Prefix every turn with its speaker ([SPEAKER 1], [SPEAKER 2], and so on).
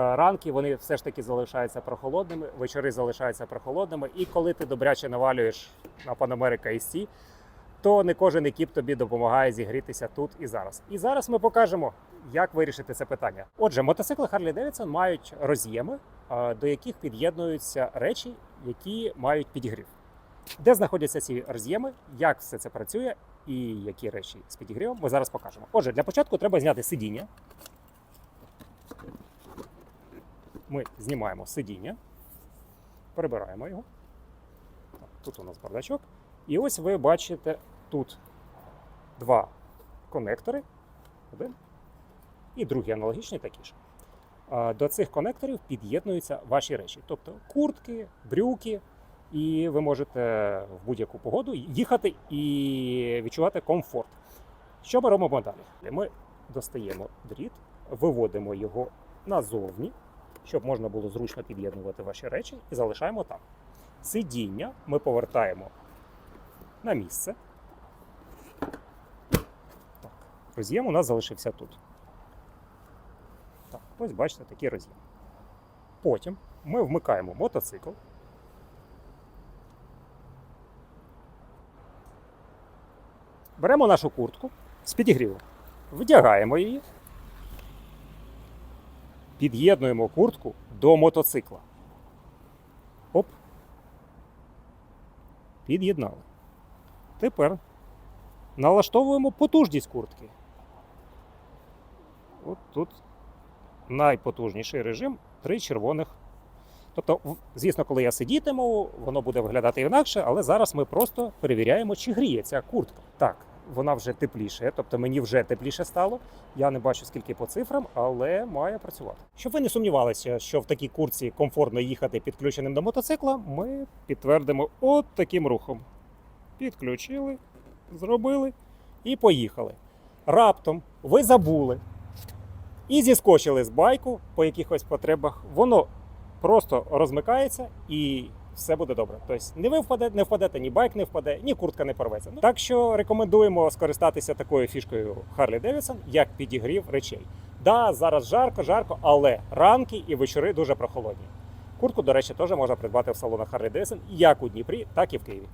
[SPEAKER 1] Ранки вони все ж таки залишаються прохолодними, вечори залишаються прохолодними. І коли ти добряче навалюєш на Панамерика SC, то не кожен екіп тобі допомагає зігрітися тут і зараз. І зараз ми покажемо, як вирішити це питання. Отже, мотоцикли Harley Davidson мають роз'єми, до яких під'єднуються речі, які мають підігрів. Де знаходяться ці роз'єми, як все це працює і які речі з підігрівом, ми зараз покажемо. Отже, для початку треба зняти сидіння. Ми знімаємо сидіння, перебираємо його. Тут у нас бардачок. І ось ви бачите тут два конектори. Один і другий аналогічний такі ж. До цих конекторів під'єднуються ваші речі, тобто куртки, брюки, і ви можете в будь-яку погоду їхати і відчувати комфорт. Що ми робимо далі? Ми достаємо дріт, виводимо його назовні, щоб можна було зручно під'єднувати ваші речі, і залишаємо там. Сидіння ми повертаємо на місце. Так, роз'єм у нас залишився тут. Так, ось бачите, такий роз'єм. Потім ми вмикаємо мотоцикл. Беремо нашу куртку з підігрівом, вдягаємо її, під'єднуємо куртку до мотоцикла. Оп. Під'єднали. Тепер налаштовуємо потужність куртки. От тут найпотужніший режим три червоних. Тобто, звісно, коли я сидітиму, воно буде виглядати інакше, але зараз ми просто перевіряємо, чи гріє ця куртка. Так, вона вже тепліше, тобто мені вже тепліше стало. Я не бачу скільки по цифрам, але має працювати. Щоб ви не сумнівалися, що в такій курці комфортно їхати підключеним до мотоцикла, ми підтвердимо от таким рухом. Підключили, зробили і поїхали. Раптом ви забули і зіскочили з байку по якихось потребах, воно просто розмикається і все буде добре. Тобто не ви впадете, не впадете, ні байк не впаде, ні куртка не порветься. Так що рекомендуємо скористатися такою фішкою Harley Davidson, як підігрів речей. Да, зараз жарко, жарко, але ранки і вечори дуже прохолодні. Куртку, до речі, теж можна придбати в салонах Harley Davidson як у Дніпрі, так і в Києві.